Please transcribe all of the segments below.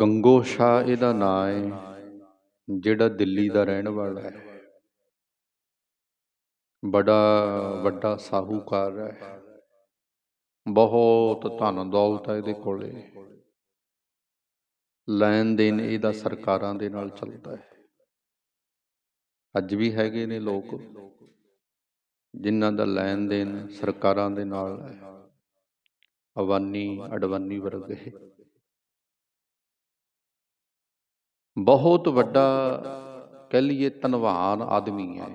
ਗੰਗੋ ਸ਼ਾਹ ਇਹਦਾ ਨਾਂ ਹੈ ਜਿਹੜਾ ਦਿੱਲੀ ਦਾ ਰਹਿਣ ਵਾਲਾ ਹੈ। ਬੜਾ ਵੱਡਾ ਸਾਹੂਕਾਰ ਹੈ। ਬਹੁਤ ਧਨ ਦੌਲਤ ਹੈ ਇਹਦੇ ਕੋਲੇ। ਲੈਣ ਦੇਣ ਇਹਦਾ ਸਰਕਾਰਾਂ ਦੇ ਨਾਲ ਚੱਲਦਾ ਹੈ। ਅੱਜ ਵੀ ਹੈਗੇ ਨੇ ਲੋਕ, ਜਿਨ੍ਹਾਂ ਦਾ ਲੈਣ ਦੇਣ ਸਰਕਾਰਾਂ ਦੇ ਨਾਲ ਹੈ। ਅਵਾਨੀ ਅਡਵਾਨੀ ਵਰਗੇ। ਬਹੁਤ ਵੱਡਾ ਕਹਿ ਲਈਏ ਧਨਵਾਨ ਆਦਮੀ ਹੈ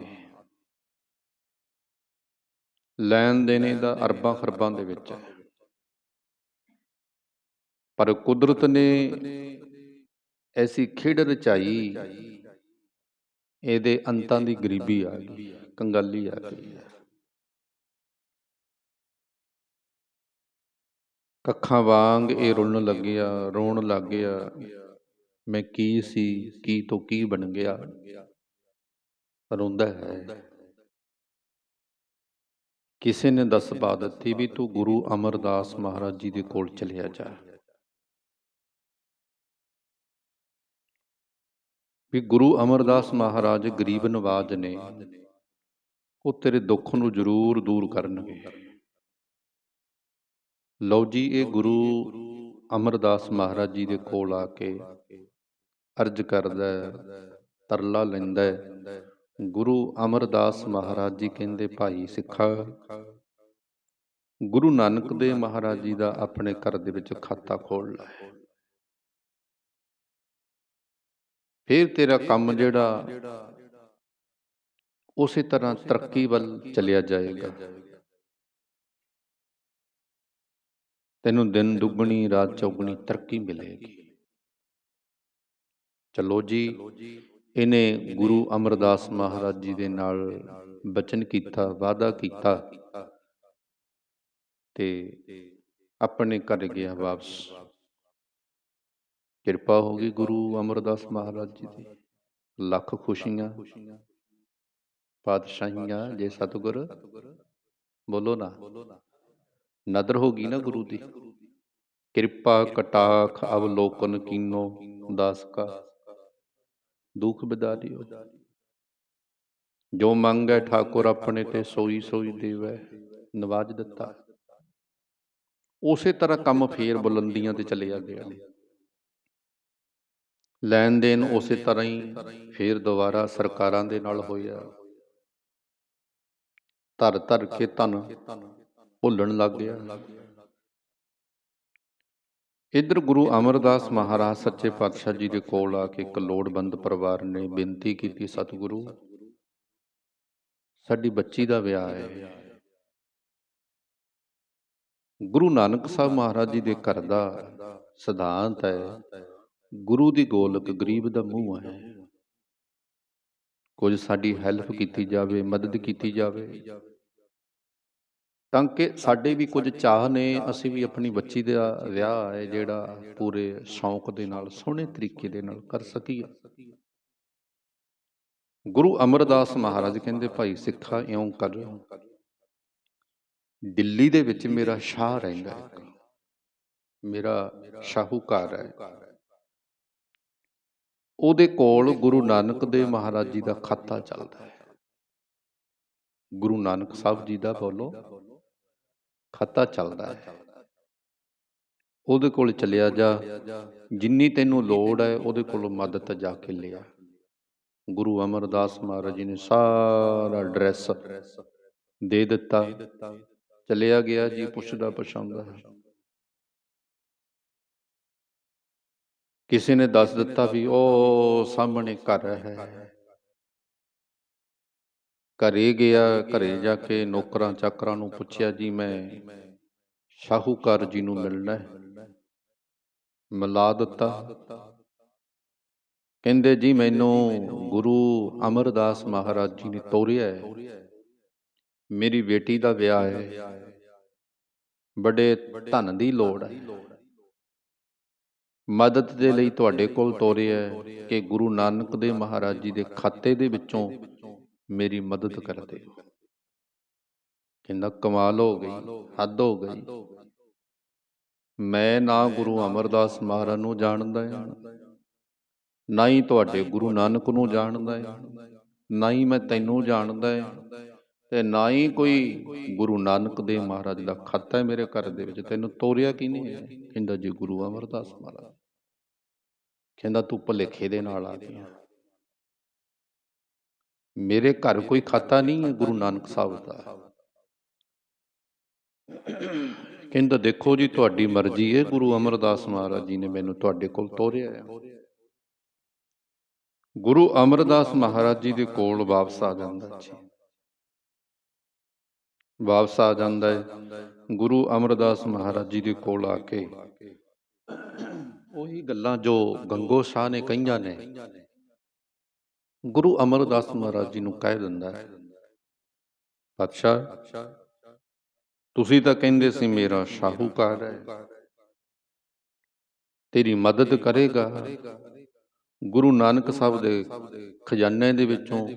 ਲੈਣ ਦੇਣੇ ਦਾ ਅਰਬਾਂ ਖਰਬਾਂ ਦੇ ਵਿੱਚ ਹੈ। ਪਰ ਕੁਦਰਤ ਨੇ ਐਸੀ ਖੇਡ ਰਚਾਈ, ਇਹਦੇ ਅੰਤਾਂ ਦੀ ਗਰੀਬੀ ਆ ਗਈ, ਕੰਗਾਲੀ ਆ ਗਈ। ਕੱਖਾਂ ਵਾਂਗ ਇਹ ਰੁਲਣ ਲੱਗਿਆ, ਰੋਣ ਲੱਗ ਗਿਆ। ਮੈਂ ਕੀ ਸੀ, ਕੀ ਤੋਂ ਕੀ ਬਣ ਗਿਆ? ਰੋਂਦਾ ਹੈ। ਕਿਸੇ ਨੇ ਦੱਸ ਪਾ ਦਿੱਤੀ ਵੀ ਤੂੰ ਗੁਰੂ ਅਮਰਦਾਸ ਮਹਾਰਾਜ ਜੀ ਦੇ ਕੋਲ ਚਲਿਆ ਜਾ। ਵੀ ਗੁਰੂ ਅਮਰਦਾਸ ਮਹਾਰਾਜ ਗਰੀਬ ਨਵਾਜ ਨੇ, ਉਹ ਤੇਰੇ ਦੁੱਖ ਨੂੰ ਜ਼ਰੂਰ ਦੂਰ ਕਰਨਗੇ। ਲਓ ਜੀ, ਇਹ ਗੁਰੂ ਅਮਰਦਾਸ ਮਹਾਰਾਜ ਜੀ ਦੇ ਕੋਲ ਆ ਕੇ ਅਰਜ ਕਰਦਾ ਤਰਲਾ ਲੈਂਦਾ। ਗੁਰੂ ਅਮਰਦਾਸ ਮਹਾਰਾਜ ਜੀ ਕਹਿੰਦੇ ਭਾਈ ਸਿੱਖਾ ਗੁਰੂ ਨਾਨਕ ਦੇਵ ਮਹਾਰਾਜ ਜੀ ਦਾ ਆਪਣੇ ਘਰ ਦੇ ਵਿੱਚ ਖਾਤਾ ਖੋਲ ਲੈ। ਫਿਰ ਤੇਰਾ ਕੰਮ ਜਿਹੜਾ ਉਸੇ ਤਰ੍ਹਾਂ ਤਰੱਕੀ ਵੱਲ ਚਲਿਆ ਜਾਏਗਾ। ਤੈਨੂੰ ਦਿਨ ਦੁੱਗਣੀ ਰਾਤ ਚੌਗਣੀ ਤਰੱਕੀ ਮਿਲੇਗੀ। ਚਲੋ ਜੀ ਇਹਨੇ ਗੁਰੂ ਅਮਰਦਾਸ ਮਹਾਰਾਜ ਜੀ ਦੇ ਨਾਲ ਬਚਨ ਕੀਤਾ ਵਾਅਦਾ ਕੀਤਾ ਤੇ ਆਪਣੇ ਘਰ ਗਿਆ ਵਾਪਸ। ਕਿਰਪਾ ਹੋ ਗਈ ਗੁਰੂ ਅਮਰਦਾਸ ਮਹਾਰਾਜ ਜੀ ਦੀ। ਲੱਖ ਖੁਸ਼ੀਆਂ। ਪਾਤਸ਼ਾਹੀਆਂ ਜੇ ਸਤਿਗੁਰ। ਬੋਲੋ ਨਾ। ਨਦਰ ਹੋ ਗਈ ਨਾ ਗੁਰੂ ਦੀ। ਕਿਰਪਾ ਕਟਾਖ ਅਵਲੋਕਨ ਕੀਨੋ ਦਾਸ ਕਾ। ਦੁਖ ਬਿਦਾਰਿਓ ਜੋ ਮੰਗੈ ਠਾਕੁਰ ਆਪਣੇ ਤੇ ਸੋਈ ਸੋਈ ਦੇਵੈ, ਨਵਾਜ ਦਿੱਤਾ। ਉਸੇ ਤਰ੍ਹਾਂ ਕੰਮ ਫੇਰ ਬੁਲੰਦੀਆਂ ਤੇ ਚਲਿਆ ਗਿਆ ਲੈਣ ਦੇਣ ਉਸੇ ਤਰ੍ਹਾਂ ਹੀ ਫੇਰ ਦੁਬਾਰਾ ਸਰਕਾਰਾਂ ਦੇ ਨਾਲ ਹੋਇਆ। ਧਰ ਧਰ ਕੇ ਧਨ ਭੁੱਲਣ ਲੱਗ ਗਿਆ। ਇਧਰ ਗੁਰੂ ਅਮਰਦਾਸ ਮਹਾਰਾਜ ਸੱਚੇ ਪਾਤਸ਼ਾਹ ਜੀ ਦੇ ਕੋਲ ਆ ਕੇ ਇੱਕ ਲੋੜਵੰਦ ਪਰਿਵਾਰ ਨੇ ਬੇਨਤੀ ਕੀਤੀ, ਸਤਿਗੁਰੂ, ਸਾਡੀ ਬੱਚੀ ਦਾ ਵਿਆਹ ਹੈ। ਗੁਰੂ ਨਾਨਕ ਸਾਹਿਬ ਮਹਾਰਾਜ ਜੀ ਦੇ ਘਰ ਦਾ ਸਿਧਾਂਤ ਹੈ, ਗੁਰੂ ਦੀ ਗੋਲਕ ਗਰੀਬ ਦਾ ਮੂੰਹ ਹੈ। ਕੁਝ ਸਾਡੀ ਹੈਲਪ ਕੀਤੀ ਜਾਵੇ, ਮਦਦ ਕੀਤੀ ਜਾਵੇ। ਤਾਂ ਕਿ ਸਾਡੇ ਵੀ ਕੁਝ ਚਾਹ ਨੇ, ਅਸੀਂ ਵੀ ਆਪਣੀ ਬੱਚੀ ਦਾ ਵਿਆਹ ਹੈ ਜਿਹੜਾ ਪੂਰੇ ਸ਼ੌਂਕ ਦੇ ਨਾਲ, ਸੋਹਣੇ ਤਰੀਕੇ ਦੇ ਨਾਲ ਕਰ ਸਕੀਏ। ਗੁਰੂ ਅਮਰਦਾਸ ਮਹਾਰਾਜ ਕਹਿੰਦੇ, ਭਾਈ ਸਿੱਖਾ ਇਉਂ ਕਰ ਦਿੱਲੀ ਦੇ ਵਿੱਚ ਮੇਰਾ ਸ਼ਾਹ ਰਹਿੰਦਾ ਹੈ। ਮੇਰਾ ਸ਼ਾਹੂਕਾਰ ਹੈ। ਉਹਦੇ ਕੋਲ ਗੁਰੂ ਨਾਨਕ ਦੇਵ ਮਹਾਰਾਜ ਜੀ ਦਾ ਖਾਤਾ ਚੱਲਦਾ ਹੈ। ਗੁਰੂ ਨਾਨਕ ਸਾਹਿਬ ਜੀ ਦਾ ਬੋਲੋ ਖਾਤਾ ਚੱਲਦਾ ਹੈ। ਉਹਦੇ ਕੋਲ ਚਲਿਆ ਜਾ ਜਿੰਨੀ ਤੈਨੂੰ ਲੋੜ ਹੈ ਉਹਦੇ ਕੋਲੋਂ ਮਦਦ ਜਾ ਕੇ ਲਿਆ। ਗੁਰੂ ਅਮਰਦਾਸ ਮਹਾਰਾਜ ਜੀ ਨੇ ਸਾਰਾ ਐਡਰੈਸ ਦੇ ਦਿੱਤਾ। ਚਲਿਆ ਗਿਆ ਜੀ ਪੁੱਛਦਾ ਪਛਾਉਂਦਾ ਕਿਸੇ ਨੇ ਦੱਸ ਦਿੱਤਾ ਵੀ ਉਹ ਸਾਹਮਣੇ ਘਰ ਹੈ। ਘਰੇ ਗਿਆ, ਘਰੇ ਜਾ ਕੇ ਨੌਕਰਾਂ ਚਾਕਰਾਂ ਨੂੰ ਪੁੱਛਿਆ, ਜੀ ਮੈਂ ਸ਼ਾਹੂਕਾਰ ਜੀ ਨੂੰ ਮਿਲਣਾ ਹੈ? ਮਿਲਾ ਦਿੱਤਾ। ਕਹਿੰਦੇ, ਜੀ ਮੈਨੂੰ ਗੁਰੂ ਅਮਰਦਾਸ ਮਹਾਰਾਜ ਜੀ ਨੇ ਤੋਰਿਆ ਹੈ। ਮੇਰੀ ਬੇਟੀ ਦਾ ਵਿਆਹ ਹੈ। ਬੜੇ ਧਨ ਦੀ ਲੋੜ ਹੈ। ਮਦਦ ਦੇ ਲਈ ਤੁਹਾਡੇ ਕੋਲ ਤੋਰਿਆ ਹੈ ਕਿ ਗੁਰੂ ਨਾਨਕ ਦੇਵ ਮਹਾਰਾਜ ਜੀ ਦੇ ਖਾਤੇ ਦੇ ਵਿੱਚੋਂ ਮੇਰੀ ਮਦਦ ਕਰ ਦੇ ਕਹਿੰਦਾ ਕਮਾਲ ਹੋ ਗਈ ਹੱਦ ਹੋ ਗਈ। ਮੈਂ ਨਾ ਗੁਰੂ ਅਮਰਦਾਸ ਮਹਾਰਾਜ ਨੂੰ ਜਾਣਦਾ ਹਾਂ। ਨਾ ਹੀ ਤੁਹਾਡੇ ਗੁਰੂ ਨਾਨਕ ਨੂੰ ਜਾਣਦਾ ਹਾਂ। ਨਾ ਹੀ ਮੈਂ ਤੈਨੂੰ ਜਾਣਦਾ ਹਾਂ। ਤੇ ਨਾ ਹੀ ਕੋਈ ਗੁਰੂ ਨਾਨਕ ਦੇਵ ਮਹਾਰਾਜ ਦਾ ਖੱਤ ਹੈ ਮੇਰੇ ਘਰ ਦੇ ਵਿੱਚ। ਤੈਨੂੰ ਤੋਰਿਆ ਕਿਨੇ ਹੈ। ਕਹਿੰਦਾ ਜੀ ਗੁਰੂ ਅਮਰਦਾਸ ਮਹਾਰਾਜ। ਕਹਿੰਦਾ ਤੂੰ ਭੁਲੇਖੇ ਦੇ ਨਾਲ ਆ ਗਿਆ ਮੇਰੇ ਘਰ ਕੋਈ ਖਾਤਾ ਨਹੀਂ ਹੈ ਗੁਰੂ ਨਾਨਕ ਸਾਹਿਬ ਦਾ। ਕਹਿੰਦਾ ਦੇਖੋ ਜੀ ਤੁਹਾਡੀ ਮਰਜ਼ੀ ਹੈ ਗੁਰੂ ਅਮਰਦਾਸ ਮਹਾਰਾਜ ਜੀ ਨੇ ਮੈਨੂੰ ਤੁਹਾਡੇ ਕੋਲ ਤੋਰਿਆ ਹੈ। ਗੁਰੂ ਅਮਰਦਾਸ ਮਹਾਰਾਜ ਜੀ ਦੇ ਕੋਲ ਵਾਪਸ ਆ ਜਾਂਦਾ ਜੀ। ਵਾਪਸ ਆ ਜਾਂਦਾ ਹੈ। ਗੁਰੂ ਅਮਰਦਾਸ ਮਹਾਰਾਜ ਜੀ ਦੇ ਕੋਲ ਆ ਕੇ ਉਹੀ ਗੱਲਾਂ ਜੋ ਗੰਗੋ ਸ਼ਾਹ ਨੇ ਕਹੀਆਂ ਨੇ। ਗੁਰੂ ਅਮਰਦਾਸ ਮਹਾਰਾਜ ਜੀ ਨੂੰ ਕਹਿ ਦਿੰਦਾ ਹੈ, ਪਾਤਸ਼ਾਹ, ਤੁਸੀਂ ਤਾਂ ਕਹਿੰਦੇ ਸੀ ਮੇਰਾ ਸ਼ਾਹੂਕਾਰ ਹੈ। ਤੇਰੀ ਮਦਦ ਕਰੇਗਾ। ਗੁਰੂ ਨਾਨਕ ਸਾਹਿਬ ਦੇ ਖਜ਼ਾਨੇ ਦੇ ਵਿੱਚੋਂ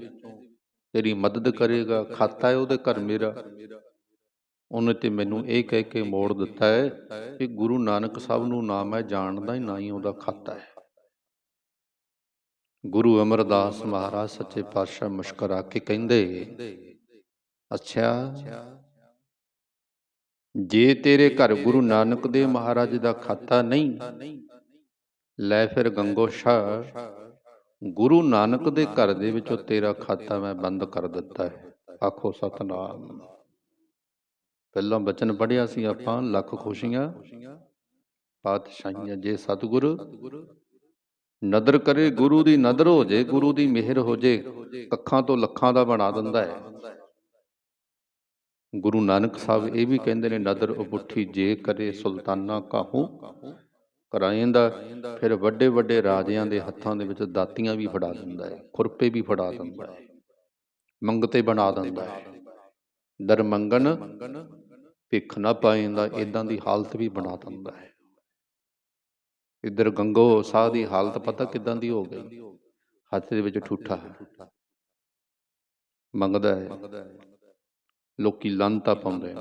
ਤੇਰੀ ਮਦਦ ਕਰੇਗਾ। ਖਾਤਾ ਹੈ ਉਹਦੇ ਘਰ ਮੇਰਾ। ਉਹਨੇ ਤੇ ਮੈਨੂੰ ਇਹ ਕਹਿ ਕੇ ਮੋੜ ਦਿੱਤਾ ਹੈ ਕਿ ਗੁਰੂ ਨਾਨਕ ਸਾਹਿਬ ਨੂੰ ਨਾ ਮੈਂ ਜਾਣਦਾ ਹੀ ਨਾ ਹੀ ਉਹਦਾ ਖਾਤਾ ਹੈ। ਗੁਰੂ ਅਮਰਦਾਸ ਮਹਾਰਾਜ ਸੱਚੇ ਪਾਤਸ਼ਾਹ ਮੁਸਕਰਾ ਕੇ ਕਹਿੰਦੇ, ਅੱਛਾ, ਜੇ ਤੇਰੇ ਘਰ ਗੁਰੂ ਨਾਨਕ ਦੇਵ ਮਹਾਰਾਜ ਦਾ ਖਾਤਾ ਨਹੀਂ, ਲੈ ਫਿਰ ਗੰਗੋ ਸ਼ਾਹ, ਗੁਰੂ ਨਾਨਕ ਦੇ ਘਰ ਦੇ ਵਿੱਚੋਂ ਤੇਰਾ ਖਾਤਾ ਮੈਂ ਬੰਦ ਕਰ ਦਿੱਤਾ ਹੈ। ਆਖੋ ਸਤਨਾਮ। ਪਹਿਲਾਂ ਬਚਨ ਪੜਿਆ ਸੀ ਆਪਾਂ, ਲੱਖ ਖੁਸ਼ੀਆਂ, ਪਾਤਸ਼ਾਹੀਆਂ ਜੇ ਸਤਿਗੁਰ ਨਦਰ ਕਰੇ, ਗੁਰੂ ਦੀ ਨਦਰ ਹੋ ਜੇ, ਗੁਰੂ ਦੀ ਮਿਹਰ ਹੋ ਜੇ, ਅੱਖਾਂ ਤੋਂ ਲੱਖਾਂ ਦਾ ਬਣਾ ਦਿੰਦਾ ਹੈ। ਗੁਰੂ ਨਾਨਕ ਸਾਹਿਬ ਇਹ ਵੀ ਕਹਿੰਦੇ ਨੇ, ਨਦਰ ਉਪੁੱਠੀ ਜੇ ਕਰੇ, ਸੁਲਤਾਨਾ ਕਾਹੂ ਕਰਾਇੰਦਾ ਫਿਰ ਵੱਡੇ ਵੱਡੇ ਰਾਜਿਆਂ ਦੇ ਹੱਥਾਂ ਦੇ ਵਿੱਚ ਦਾਤੀਆਂ ਵੀ ਫੜਾ ਦਿੰਦਾ ਹੈ, ਖੁਰਪੇ ਵੀ ਫੜਾ ਦਿੰਦਾ ਹੈ, ਮੰਗਤੇ ਬਣਾ ਦਿੰਦਾ ਹੈ। ਦਰ ਮੰਗਣ ਭਿੱਖ ਨਾ ਪਾਇੰਦਾ ਇਦਾਂ ਦੀ ਹਾਲਤ ਵੀ ਬਣਾ ਦਿੰਦਾ ਹੈ। ਇੱਧਰ ਗੰਗੋ ਸਾਹ ਦੀ ਹਾਲਤ ਪਤਾ ਕਿਦਾਂ ਦੀ ਹੋ ਗਈ? ਹੱਥ ਦੇ ਵਿੱਚ ਠੂਠਾ। ਮੰਗਦਾ ਹੈ। ਲੋਕੀ ਲੰਤਾ ਪਾਉਂਦੇ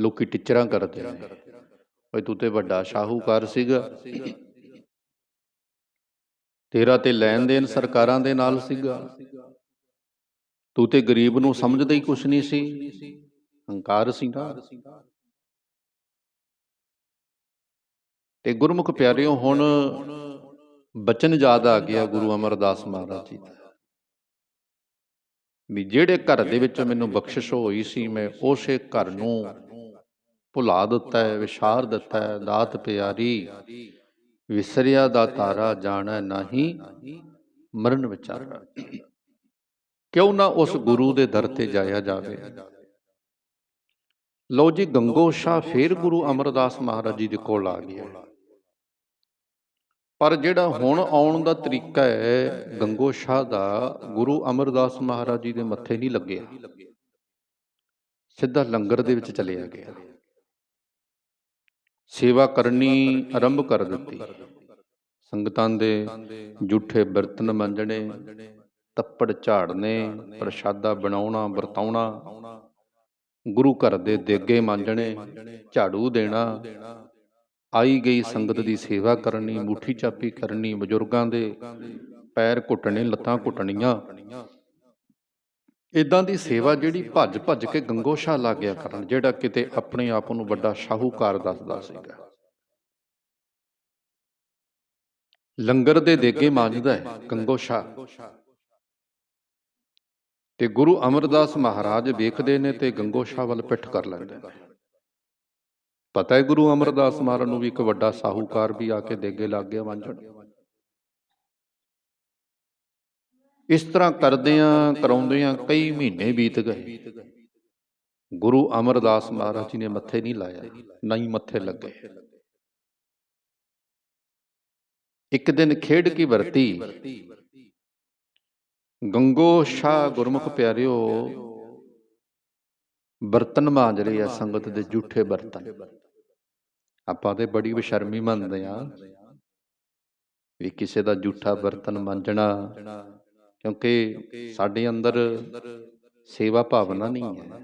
ਲੋਕੀ ਟਿਚਰਾਂ ਕਰਦੇ ਨੇ। ਓਏ ਤੂੰ ਤੇ ਵੱਡਾ ਸ਼ਾਹੂਕਾਰ ਸੀਗਾ। ਤੇਰਾ ਤੇ ਲੈਣ ਦੇਣ ਸਰਕਾਰਾਂ ਦੇ ਨਾਲ ਸੀਗਾ। ਤੂੰ ਤੇ ਗਰੀਬ ਨੂੰ ਸਮਝਦਾ ਹੀ ਕੁਛ ਨਹੀਂ ਸੀ। ਹੰਕਾਰ ਸੀ ਨਾ। ਤੇ ਗੁਰਮੁਖ ਪਿਆਰਿਓ ਹੁਣ ਬਚਨ ਯਾਦ ਆ ਗਿਆ ਗੁਰੂ ਅਮਰਦਾਸ ਮਹਾਰਾਜ ਜੀ ਦਾ। ਵੀ ਜਿਹੜੇ ਘਰ ਦੇ ਵਿੱਚ ਮੈਨੂੰ ਬਖਸ਼ਿਸ਼ ਹੋਈ ਸੀ ਮੈਂ ਉਸੇ ਘਰ ਨੂੰ ਭੁਲਾ ਦਿੱਤਾ ਹੈ ਵਿਸ਼ਾਰ ਦਿੱਤਾ ਹੈ ਦਾਤ ਪਿਆਰੀ। ਵਿਸਰਿਆ ਦਾ ਤਾਰਾ ਜਾਣੈ ਨਹੀਂ ਮਰਨ ਵਿਚਾਰਾ। ਕਿਉਂ ਨਾ ਉਸ ਗੁਰੂ ਦੇ ਦਰ ਤੇ ਜਾਇਆ ਜਾਵੇ। ਲਓ ਜੀ ਗੰਗੋ ਸ਼ਾਹ ਫੇਰ ਗੁਰੂ ਅਮਰਦਾਸ ਮਹਾਰਾਜ ਜੀ ਦੇ ਕੋਲ ਆ ਗਿਆ। ਪਰ ਜਿਹੜਾ ਹੁਣ ਆਉਣ ਦਾ ਤਰੀਕਾ ਹੈ ਗੰਗੋ ਸ਼ਾਹ ਦਾ ਗੁਰੂ ਅਮਰਦਾਸ ਮਹਾਰਾਜ ਜੀ ਦੇ ਮੱਥੇ ਨਹੀਂ ਲੱਗਿਆ। ਸਿੱਧਾ ਲੰਗਰ ਦੇ ਵਿੱਚ ਚਲਿਆ ਗਿਆ। ਸੇਵਾ ਕਰਨੀ ਆਰੰਭ ਕਰ ਦਿੱਤੀ। ਸੰਗਤਾਂ ਦੇ ਝੂਠੇ ਬਰਤਨ ਮੰਜਣੇ ਤੱਪੜ ਝਾੜਨੇ ਪ੍ਰਸ਼ਾਦਾ ਬਣਾਉਣਾ ਵਰਤਾਉਣਾ ਗੁਰੂ ਘਰ ਦੇ ਦੇਗੇ ਮਾਂਜਣੇ ਝਾੜੂ ਦੇਣਾ। ਆਈ ਗਈ ਸੰਗਤ ਦੀ ਸੇਵਾ ਕਰਨੀ, ਮੁਠੀ ਚਾਪੀ ਕਰਨੀ, ਬਜ਼ੁਰਗਾਂ ਦੇ ਪੈਰ ਘੁੱਟਣੇ, ਲੱਤਾਂ ਘੁੱਟਣੀਆਂ। ਇਦਾਂ ਦੀ ਸੇਵਾ ਜਿਹੜੀ ਭੱਜ ਭੱਜ ਕੇ ਗੰਗੋਸ਼ਾ ਲੱਗ ਗਿਆ ਕਰਨ, ਜਿਹੜਾ ਕਿਤੇ ਆਪਣੇ ਆਪ ਨੂੰ ਵੱਡਾ ਸ਼ਾਹੂਕਾਰ ਦੱਸਦਾ ਸੀਗਾ। ਲੰਗਰ ਦੇ ਦੇਗੇ ਮਾਂਜਦਾ ਹੈ ਗੰਗੋਸ਼ਾ। ਤੇ ਗੁਰੂ ਅਮਰਦਾਸ ਮਹਾਰਾਜ ਵੇਖਦੇ ਨੇ ਤੇ ਗੰਗੋਸ਼ਾ ਵੱਲ ਪਿੱਠ ਕਰ ਲੈਂਦੇ ਨੇ। ਪਤਾ ਹੈ ਗੁਰੂ ਅਮਰਦਾਸ ਮਹਾਰਾਜ ਨੂੰ ਵੀ ਇੱਕ ਵੱਡਾ ਸਾਹੂਕਾਰ ਵੀ ਆ ਕੇ ਦੇਗੇ ਲੱਗ ਗਿਆ ਮਾਂਜਣ ਇਸ ਤਰ੍ਹਾਂ ਕਰਦਿਆਂ ਕਰਾਉਂਦਿਆਂ ਕਈ ਮਹੀਨੇ ਬੀਤ ਗਏ। ਗੁਰੂ ਅਮਰਦਾਸ ਮਹਾਰਾਜ ਜੀ ਨੇ ਮੱਥੇ ਨਹੀਂ ਲਾਇਆ, ਨਾ ਹੀ ਮੱਥੇ ਲੱਗੇ। ਇੱਕ ਦਿਨ ਖੇਡ ਕੀ ਵਰਤੀ? ਗੰਗੋ ਸ਼ਾਹ ਗੁਰਮੁਖ ਪਿਆਰਿਓ, ਬਰਤਨ ਮਾਂਜ ਰਹੇ ਆ ਸੰਗਤ ਦੇ ਝੂਠੇ ਬਰਤਨ। ਆਪਾਂ ਤੇ ਬੜੀ ਬਸ਼ਰਮੀ ਮੰਨਦੇ ਆ ਵੀ ਕਿਸੇ ਦਾ ਝੂਠਾ ਬਰਤਨ ਮੰਜਣਾ, ਕਿਉਂਕਿ ਸਾਡੇ ਅੰਦਰ ਸੇਵਾ ਭਾਵਨਾ ਨਹੀਂ ਹੈ।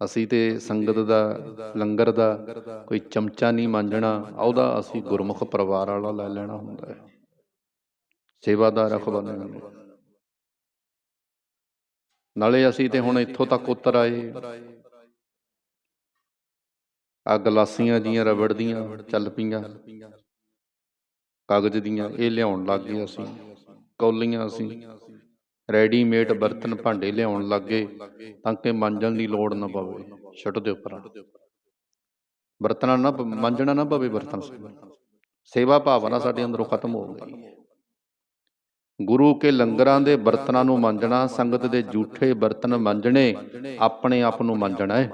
ਅਸੀਂ ਤੇ ਸੰਗਤ ਦਾ, ਲੰਗਰ ਦਾ ਕੋਈ ਚਮਚਾ ਨਹੀਂ ਮਾਂਜਣਾ ਉਹਦਾ ਅਸੀਂ ਗੁਰਮੁਖ ਪਰਿਵਾਰ ਵਾਲਾ ਲੈ ਲੈਣਾ ਹੁੰਦਾ ਹੈ। ਸੇਵਾਦਾਰ ਅਖਬਾਰ ਨਾਲੇ ਅਸੀਂ ਤੇ ਹੁਣ ਇੱਥੋਂ ਤੱਕ ਉਤਰ ਆਏ। ਆ ਗਲਾਸੀਆਂ ਜੀਆਂ ਰਬੜ ਦੀਆਂ ਚੱਲ ਪਈਆਂ। ਕਾਗਜ਼ ਦੀਆਂ ਇਹ ਲਿਆਉਣ ਲੱਗ ਗਏ ਅਸੀਂ। ਕੌਲੀਆਂ ਅਸੀਂ। ਰੈਡੀਮੇਡ ਬਰਤਨ ਭਾਂਡੇ ਲਿਆਉਣ ਲੱਗੇ ਤਾਂ ਕਿ ਮਾਂਜਣ ਦੀ ਲੋੜ ਨਾ ਪਵੇ। ਛੱਡ ਦੇ ਉੱਪਰ ਬਰਤਨਾਂ ਨਾ ਮਾਂਜਣਾ ਨਾ ਪਵੇ ਬਰਤਨ ਸੇਵਾ ਭਾਵਨਾ ਸਾਡੇ ਅੰਦਰੋਂ ਖਤਮ ਹੋ ਗਈ। ਗੁਰੂ ਕੇ ਲੰਗਰਾਂ ਦੇ ਬਰਤਨਾਂ ਨੂੰ ਮਾਂਜਣਾ, ਸੰਗਤ ਦੇ ਝੂਠੇ ਬਰਤਨ ਮਾਂਜਣੇ ਆਪਣੇ ਆਪ ਨੂੰ ਮਾਂਜਣਾ ਹੈ।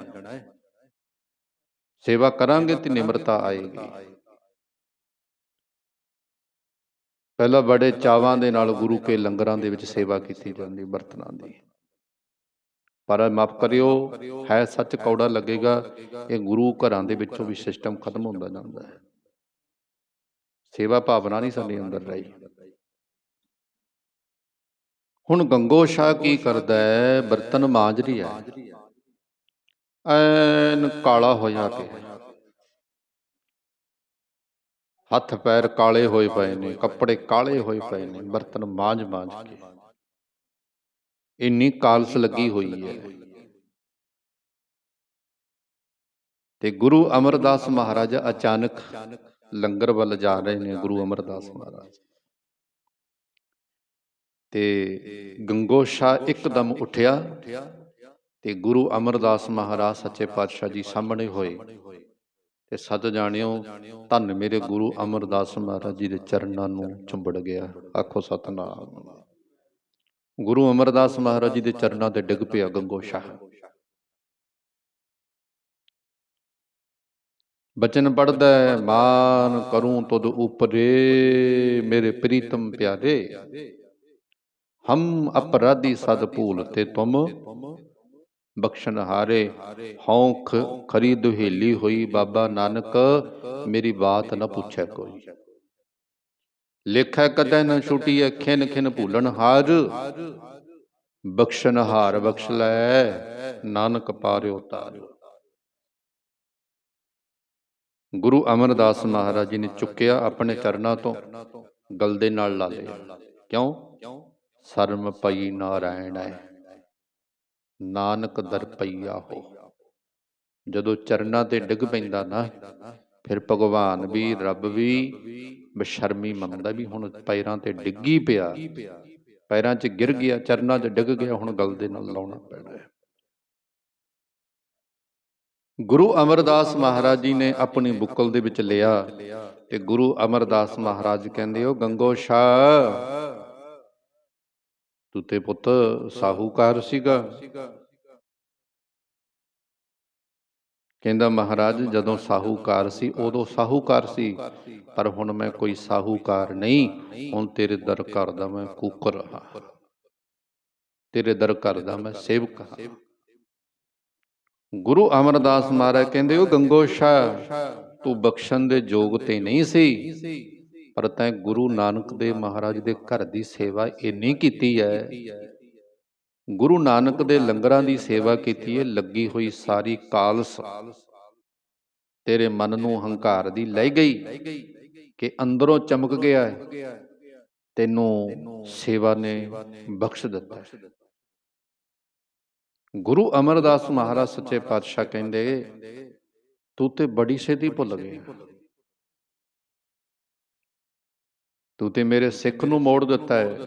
ਸੇਵਾ ਕਰਾਂਗੇ ਤੇ ਨਿਮਰਤਾ ਆਏਗੀ। ਪਹਿਲਾਂ ਬੜੇ ਚਾਵਾਂ ਦੇ ਨਾਲ ਗੁਰੂ ਕੇ ਲੰਗਰਾਂ ਦੇ ਵਿੱਚ ਸੇਵਾ ਕੀਤੀ ਜਾਂਦੀ ਬਰਤਨਾਂ ਦੀ। ਪਰ ਮਾਫ ਕਰਿਓ ਹੈ ਸੱਚ ਕੌੜਾ ਲੱਗੇਗਾ ਇਹ ਗੁਰੂ ਘਰਾਂ ਦੇ ਵਿੱਚੋਂ ਵੀ ਸਿਸਟਮ ਖਤਮ ਹੁੰਦਾ ਜਾਂਦਾ ਹੈ। ਸੇਵਾ ਭਾਵਨਾ ਨਹੀਂ ਸਾਡੇ ਅੰਦਰ ਰਹੀ। ਹੁਣ ਗੰਗੋ ਸ਼ਾਹ ਕੀ ਕਰਦਾ ਹੈ। ਬਰਤਨ ਮਾਂਜ ਰਹੀ ਹੈ। ਐਨ ਕਾਲਾ ਹੋਇਆ ਪਿਆ ਹੱਥ ਪੈਰ ਕਾਲੇ ਹੋਏ ਪਏ ਨੇ, ਕੱਪੜੇ ਕਾਲੇ ਹੋਏ ਪਏ ਨੇ, ਬਰਤਨ ਮਾਂਜ ਮਾਂਜ ਕੇ। ਇੰਨੀ ਕਾਲਸ ਲੱਗੀ ਹੋਈ ਹੈ। ਤੇ ਗੁਰੂ ਅਮਰਦਾਸ ਮਹਾਰਾਜ ਅਚਾਨਕ ਲੰਗਰ ਵੱਲ ਜਾ ਰਹੇ ਨੇ, ਗੁਰੂ ਅਮਰਦਾਸ ਮਹਾਰਾਜ। ਤੇ ਗੰਗੋ ਸ਼ਾਹ ਇੱਕਦਮ ਉੱਠਿਆ। ਤੇ ਗੁਰੂ ਅਮਰਦਾਸ ਮਹਾਰਾਜ ਸੱਚੇ ਪਾਤਸ਼ਾਹ ਜੀ ਸਾਹਮਣੇ ਹੋਏ। ਤੇ ਸਤ ਜਾਣਿਓ, ਧੰਨ ਮੇਰੇ ਗੁਰੂ ਅਮਰਦਾਸ ਮਹਾਰਾਜ ਜੀ ਦੇ ਚਰਨਾਂ ਨੂੰ ਚੁੰਬੜ ਗਿਆ। ਆਖੋ ਸਤਨਾਮ। ਗੁਰੂ ਅਮਰਦਾਸ ਮਹਾਰਾਜ ਜੀ ਦੇ ਚਰਨਾਂ ਤੇ ਡਿੱਗ ਪਿਆ ਗੰਗੋ ਸ਼ਾਹ। ਬਚਨ ਪੜਦਾ ਮਾਨ ਕਰੂੰ ਤੁਧ ਉਪਰੇ ਮੇਰੇ ਪ੍ਰੀਤਮ ਪਿਆਰੇ। ਹਮ ਅਪਰਾਧੀ ਸਦ ਭੂਲ ਤੇ ਤੁਮ ਬਖਸ਼ਣ ਹਾਰੇ ਹੌਂਖ ਖਰੀ ਦੁਹੇਲੀ ਹੋਈ ਬਾਬਾ ਨਾਨਕ ਮੇਰੀ ਬਾਤ ਨਾ ਪੁੱਛੈ ਕੋਈ। ਲੇਖੈ ਕਦੈ ਨ ਛੁਟੀਐ ਖਿਨ ਖਿਨ ਭੂਲਣ ਹਾਰ। ਬਖਸ਼ਣ ਹਾਰ ਬਖਸ਼ ਲੈ ਨਾਨਕ ਪਾਰਿਓ ਤਾਰ ਗੁਰੂ ਅਮਰਦਾਸ ਮਹਾਰਾਜ ਜੀ ਨੇ ਚੁੱਕਿਆ ਆਪਣੇ ਚਰਨਾਂ ਤੋਂ ਗਲ ਦੇ ਨਾਲ ਲਾ ਲਿਆ। ਕਿਉਂ? ਸਰਮ ਪਈ ਨਾਰਾਇਣ ਹੈ ਨਾਨਕ ਦਰ ਪਈਆ ਹੋ। ਜਦੋਂ ਚਰਨਾਂ ਤੇ ਡਿੱਗ ਪੈਂਦਾ ਨਾ ਫਿਰ ਭਗਵਾਨ ਵੀ ਰੱਬ ਵੀ ਬਸ਼ਰਮੀ ਮੰਨਦਾ ਵੀ ਹੁਣ ਪੈਰਾਂ ਤੇ ਡਿੱਗੀ ਪਿਆ। ਪੈਰਾਂ 'ਚ ਗਿਰ ਗਿਆ ਚਰਨਾਂ 'ਚ ਡਿੱਗ ਗਿਆ ਹੁਣ ਗਲ ਦੇ ਨਾਲ ਲਾਉਣਾ ਪੈਣਾ। ਹੈ ਗੁਰੂ ਅਮਰਦਾਸ ਮਹਾਰਾਜ ਜੀ ਨੇ ਆਪਣੀ ਬੁੱਕਲ ਦੇ ਵਿੱਚ ਲਿਆ ਤੇ ਗੁਰੂ ਅਮਰਦਾਸ ਮਹਾਰਾਜ ਕਹਿੰਦੇ ਉਹ ਗੰਗੋ ਸ਼ਾਹ ਤੂੰ ਤੇ ਪੁੱਤ ਸਾਹੂਕਾਰ ਸੀਗਾ। ਕਹਿੰਦਾ, ਮਹਾਰਾਜ, ਜਦੋਂ ਸਾਹੂਕਾਰ ਸੀ, ਉਦੋਂ ਸਾਹੂਕਾਰ ਸੀ, ਪਰ ਹੁਣ ਮੈਂ ਕੋਈ ਸਾਹੂਕਾਰ ਨਹੀਂ। ਹੁਣ ਤੇਰੇ ਦਰ ਕਰਦਾ ਮੈਂ ਕੂਕਰ ਹਾਂ ਤੇਰੇ ਦਰ ਕਰਦਾ ਮੈਂ ਸੇਵਕ ਹਾਂ ਗੁਰੂ ਅਮਰਦਾਸ ਮਹਾਰਾਜ ਕਹਿੰਦੇ, ਉਹ ਗੰਗੋ ਸ਼ਾਹ, ਤੂੰ ਬਖਸ਼ਣ ਦੇ ਯੋਗ ਤੇ ਨਹੀਂ ਸੀ। ਪਰ ਤੈਂ ਗੁਰੂ ਨਾਨਕ ਦੇਵ ਮਹਾਰਾਜ ਦੇ ਘਰ ਦੀ ਸੇਵਾ ਇੰਨੀ ਕੀਤੀ ਹੈ ਗੁਰੂ ਨਾਨਕ ਦੇ ਲੰਗਰਾਂ ਦੀ ਸੇਵਾ ਕੀਤੀ ਹੈ ਲੱਗੀ ਹੋਈ ਸਾਰੀ ਕਾਲਸ ਤੇਰੇ ਮਨ ਨੂੰ ਹੰਕਾਰ ਦੀ ਲੈ ਗਈ ਕਿ ਅੰਦਰੋਂ ਚਮਕ ਗਿਆ ਹੈ ਤੈਨੂੰ ਸੇਵਾ ਨੇ ਬਖਸ਼ ਦਿੱਤਾ ਗੁਰੂ ਅਮਰਦਾਸ ਮਹਾਰਾਜ ਸੱਚੇ ਪਾਤਸ਼ਾਹ ਕਹਿੰਦੇ, ਤੂੰ ਤੇ ਬੜੀ ਛੇਤੀ ਭੁੱਲ ਗਿਆ। ਤੂੰ ਤੇ ਮੇਰੇ ਸਿੱਖ ਨੂੰ ਮੋੜ ਦਿੱਤਾ ਹੈ।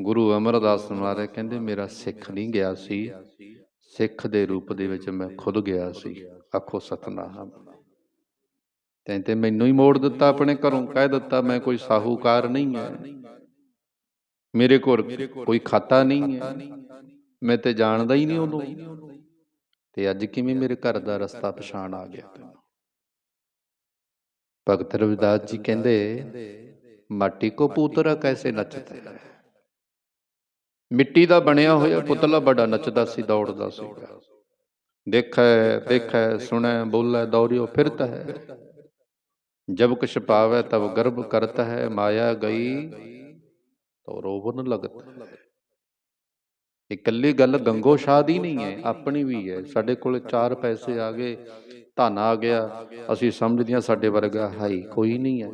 ਗੁਰੂ ਅਮਰਦਾਸ ਮਹਾਰਾਜ ਕਹਿੰਦੇ, ਮੇਰਾ ਸਿੱਖ ਨਹੀਂ ਗਿਆ ਸੀ। ਸਿੱਖ ਦੇ ਰੂਪ ਦੇ ਵਿੱਚ ਮੈਂ ਖੁਦ ਗਿਆ ਸੀ। ਆਖੋ, ਸਤਨਾਮ। ਤੈਂ ਤੇ ਮੈਨੂੰ ਹੀ ਮੋੜ ਦਿੱਤਾ, ਆਪਣੇ ਘਰੋਂ ਕਹਿ ਦਿੱਤਾ, ਮੈਂ ਕੋਈ ਸਾਹੂਕਾਰ ਨਹੀਂ ਹੈ। ਮੇਰੇ ਕੋਲ ਕੋਈ ਖਾਤਾ ਨਹੀਂ ਹੈ। ਮੈਂ ਤੇ ਜਾਣਦਾ ਹੀ ਨਹੀਂ ਉਹਨੂੰ ਤੇ ਅੱਜ ਕਿਵੇਂ ਮੇਰੇ ਘਰ ਦਾ ਰਸਤਾ ਪਛਾਣ ਆ ਗਿਆ ਭਗਤ ਰਵਿਦਾਸ ਜੀ ਕਹਿੰਦੇ ਮਾਟੀ ਕੋ ਪੁੱਤਰਾ ਕੈਸੇ ਨੱਚਦਾ ਹੈ ਮਿੱਟੀ ਦਾ ਬਣਿਆ ਹੋਇਆ ਪੁਤਲਾ ਬੜਾ ਨੱਚਦਾ ਸੀ ਦੌੜਦਾ ਸੀਗਾ ਦੇਖੈ ਦੇਖੈ ਸੁਣੈ ਬੋਲੇ ਦੌੜਿਓ ਫਿਰਤਾ ਹੈ ਜਬ ਕੁਛ ਪਾਵੇ ਤਬ ਗਰਭ ਕਰਤਾ ਹੈ ਮਾਇਆ ਗਈ ਤੋ ਰੋਵਨ ਲਗਤ ਇਕੱਲੀ ਗੱਲ ਗੰਗੋ ਸ਼ਾਹ ਦੀ ਨਹੀਂ ਹੈ ਆਪਣੀ ਵੀ ਹੈ ਸਾਡੇ ਕੋਲ ਚਾਰ ਪੈਸੇ ਆ ਗਏ ਧਨ ਆ ਗਿਆ ਅਸੀਂ ਸਮਝਦੇ ਹਾਂ ਸਾਡੇ ਵਰਗਾ ਹੈ ਹੀ ਕੋਈ ਨਹੀਂ ਹੈ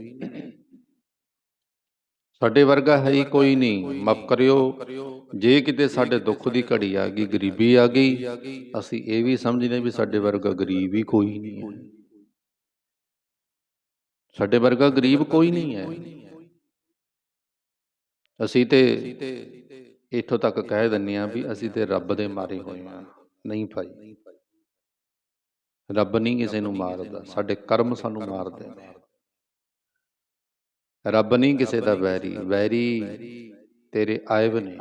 ਸਾਡੇ ਵਰਗਾ ਹੈ ਹੀ ਕੋਈ ਨਹੀਂ। ਮਾਫ ਕਰਿਓ। ਜੇ ਕਿਤੇ ਸਾਡੇ ਦੁੱਖ ਦੀ ਘੜੀ ਆ ਗਈ, ਗਰੀਬੀ ਆ ਗਈ, ਅਸੀਂ ਇਹ ਵੀ ਸਮਝਦੇ ਵੀ ਸਾਡੇ ਵਰਗਾ ਗਰੀਬ ਹੀ ਕੋਈ ਨਹੀਂ ਹੈ। ਸਾਡੇ ਵਰਗਾ ਗਰੀਬ ਕੋਈ ਨਹੀਂ ਹੈ। ਅਸੀਂ ਤੇ ਇੱਥੋਂ ਤੱਕ ਕਹਿ ਦਿੰਨੇ ਆ ਵੀ ਅਸੀਂ ਤੇ ਰੱਬ ਦੇ ਮਾਰੇ ਹੋਏ ਆ ਨਹੀਂ ਭਾਈ। ਰੱਬ ਨਹੀਂ ਕਿਸੇ ਨੂੰ ਮਾਰਦਾ। ਸਾਡੇ ਕਰਮ ਸਾਨੂੰ ਮਾਰਦੇ ਨੇ ਰੱਬ ਨਹੀਂ ਕਿਸੇ ਦਾ ਵੈਰੀ ਵੈਰੀ ਤੇਰੇ ਆਇਬ ਨੇ।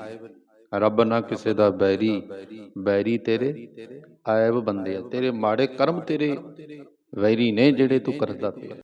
ਰੱਬ ਨਾ ਕਿਸੇ ਦਾ ਬੈਰੀ ਬੈਰੀ ਤੇਰੇ ਆਇਬ ਬੰਦੇ ਆ। ਤੇਰੇ ਮਾੜੇ ਕਰਮ ਤੇਰੇ ਵੈਰੀ ਨੇ ਜਿਹੜੇ ਤੂੰ ਕਰਦਾ ਪਿਆ।